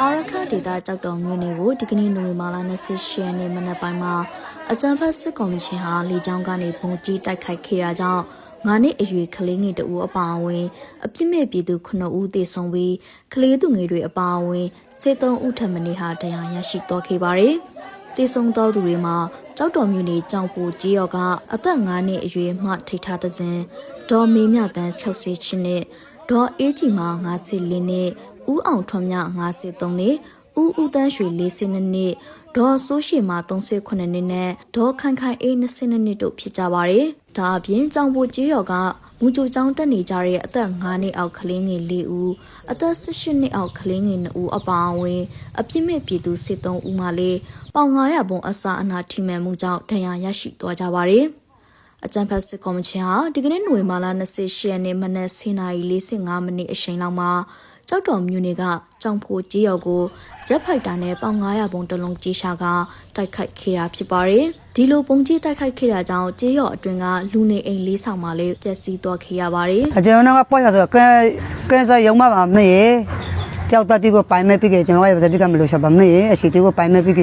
အာရခဒေတာကြောက်တော်မြို့နယ်ကိုဒီကနေ့နိုဝင်ဘာလ28ရက်နေ့မနက်ပိုင်းမှာအကြံဖတ်စစ်ကော်မရှင်ဟာလေကြောင်းကနေပုံကြီးတိုက်ခိုက်ခဲ့တာကြောင့်ငါနှစ်အရွယ်ကလေးငယ်တဦးအပါအဝင်အပြစ်မဲ့ပြည်သူ9ဦးသေဆုံးပြီးကလေးသူငယ်တွေအပါအဝင်73ဦးထပ်မံနေဟာတရားရရှိသွားခဲ့ပါတယ်။သေဆုံးသောသူတွေမှာကြောက်တော်မြို့နယ်ကြောင်ပူကြီးရော်ကအသက်9နှစ်အရွယ်မှထိထားတဲ့စဉ်ဒေါ်မေမြတန်း68နှစ်ဒေါ်အေးကြီးမှာ54နှစ် ဦးအောင်ထွန်းမြ53နှစ်ဦးဦးတန်းရွှေ42နှစ်ဒေါ်စိုးရှိမှာ38နှစ်နဲ့ဒေါ်ခိုင်ခိုင်အေး22နှစ်တို့ဖြစ်ကြပါတယ်။ဒါအပြင်ကြောင်ပူကြီးရော်ကမူကြိုကျောင်းတက်နေကြတဲ့အသက်9နှစ်အောက်ကလေးငယ်4ဦးအသက်18နှစ်အောက်ကလေးငယ်2ဦးအပါအဝင်အပြစ်မဲ့ပြည်သူ73ဦးမှလည်းပေါင်900ပုံအစာအနာထိမှန်မှုကြောင့်ဒဏ်ရာရရှိသွားကြပါတယ်။အကြံဖတ်စစ်ကော်မရှင်ဟာဒီကနေ့နိုဝင်ဘာလ28ရက်နေ့မနက်10:45မိနစ်အချိန်လောက်မှာ ကြောက်တော်မြို့နယ်ကကြောင်ဖိုကြီးရော်ကိုဂျက်ဖိုက်တာနဲ့ပေါင်900ပုံတစ်လုံးကြီးရှာကတိုက်ခိုက်ခဲ့တာဖြစ်ပါတယ်။ဒီလိုပုံကြီးတိုက်ခိုက်ခဲ့တာကြောင့်ကြေးရော်အတွင်းကလူနေအိမ်လေးဆောင်မှလည်းပျက်စီးသွားခဲ့ရပါတယ်။အကျွန်တော်ကပွက်ရဆိုကဲကဲစရုံမပါမေးကြောက်တတိကိုပိုင်မဲ့ပြီးကကျွန်တော်ရဲ့စတိကမလို့ရှာပါမေးအရှိတီကိုပိုင်မဲ့ပြီးက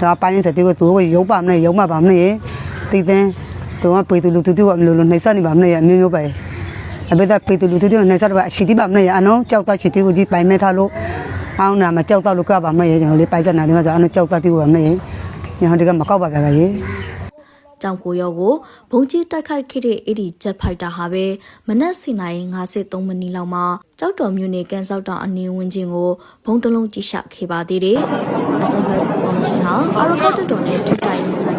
ဒါပိုင်စတိကိုသူကိုရုံပါမနဲ့ရုံမပါမေးတီးတဲ့သူကပေတူလူတူတူကမလို့လို့နှိုက်စနေပါမေးအမျိုးမျိုးပဲ အဘိဓပေတူလူတူတူနှိုက်စတော့အရှိတီပါမေးအနော်ကြောက်တရှိတီကိုကြီးပိုင်မဲ့ထားလို့အောင်းနာမကြောက်တော့လို့ကပါမေးကျွန်တော်လေးပိုင်စနာလေးမဆိုအနော်ကြောက်တတိကိုမေးညဟန်တကမကောက်ပါကြလေကြောင်ကိုရောကိုဘုံကြီးတိုက်ခိုက်ခဲ့တဲ့အဲ့ဒီဂျက်ဖိုက်တာဟာပဲမနက်09:53မိနစ်လောက်မှာကြောက်တော်မြို့နယ်ကန်ဆောက်တောင်အနီးဝန်းကျင်ကိုဘုံတစ်လုံးကြီးရှာခဲ့ပါသေးတယ်။အကြံဖတ်စကောင်းရှင်ဟာအာရခတ်တော်နဲ့တိုက်တိုင်ဆိုင်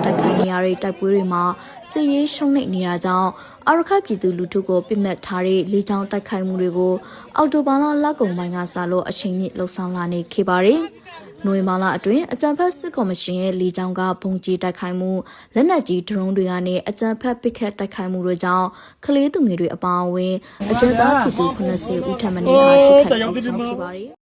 တိုက်ခိုက်နေရတဲ့တိုက်ပွဲတွေမှာစစ်ရေးရှုံးနိမ့်နေတာကြောင့်အာရခတ်ပြည်သူလူထုကိုပြစ်မှတ်ထားတဲ့လေကြောင်းတိုက်ခိုက်မှုတွေကိုအော်တိုဘာလလက်ကုံပိုင်းကစလို့အချိန်မြင့်လှုပ်ဆောင်လာနေခဲ့ပါတယ်။နိုဝင်ဘာလအတွင်းအကြံဖက်စစ်ကော်မရှင်ရဲ့လေကြောင်းကဘုံကြီးတိုက်ခိုက်မှုလက်နက်ကြီးဒရုန်းတွေကနေအကြံဖက်ပစ်ခတ်တိုက်ခိုက်မှုတွေကြောင့်ကလေးသူငယ်တွေအပါအဝင်အကြမ်းသားပြည်သူ90ဦးထပ်မံနေဟာထိခိုက်ဒေဆုံးခဲ့ပါတယ်